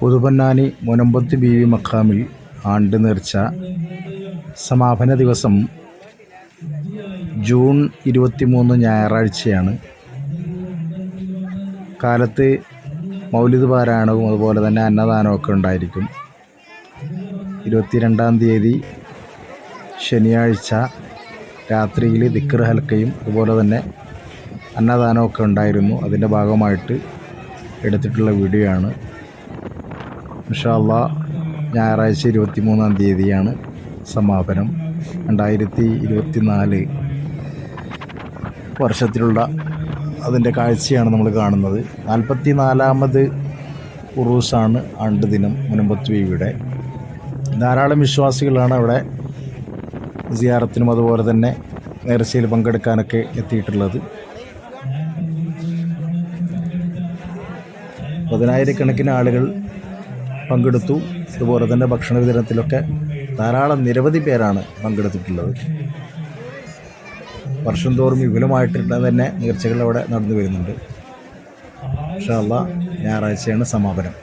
പുതുപൊന്നാനി മുനമ്പത്ത് ബീവി മഖാമിൽ ആണ്ട് നേർച്ച. സമാപന ദിവസം ജൂൺ ഇരുപത്തിമൂന്ന് ഞായറാഴ്ചയാണ്. കാലത്ത് മൗലിദ് പാരായണവും അതുപോലെ തന്നെ അന്നദാനമൊക്കെ ഉണ്ടായിരിക്കും. ഇരുപത്തിരണ്ടാം തീയതി ശനിയാഴ്ച രാത്രിയിൽ ദിക്കർ ഹൽക്കയും അതുപോലെ തന്നെ അന്നദാനമൊക്കെ ഉണ്ടായിരുന്നു. അതിന്റെ ഭാഗമായിട്ട് എടുത്തിട്ടുള്ള വീഡിയോ ആണ് ഇൻഷാല്ല ഞായറാഴ്ച ഇരുപത്തി മൂന്നാം തീയതിയാണ് സമാപനം. രണ്ടായിരത്തി ഇരുപത്തി നാല് വർഷത്തിലുള്ള അതിന്റെ കാഴ്ചയാണ് നമ്മൾ കാണുന്നത്. നാൽപ്പത്തി നാലാമത് ഉറൂസാണ് ആണ്ട് ദിനം മുനമ്പത്ത് ധാരാളം വിശ്വാസികളാണ് അവിടെ സിയാറത്തിനും അതുപോലെ തന്നെ നേർച്ചയിൽ പങ്കെടുക്കാനൊക്കെ എത്തിയിട്ടുള്ളത്. പതിനായിരക്കണക്കിന് ആളുകൾ പങ്കെടുത്തു. അതുപോലെ തന്നെ ഭക്ഷണ വിതരണത്തിലൊക്കെ ധാരാളം നിരവധി പേരാണ് പങ്കെടുത്തിട്ടുള്ളത്. വർഷം തോറും വിപുലമായിട്ടുള്ള തന്നെ നേർച്ചകൾ അവിടെ നടന്നു വരുന്നുണ്ട്. ഇൻഷാ അള്ളാ ഞായറാഴ്ചയാണ് സമാപനം.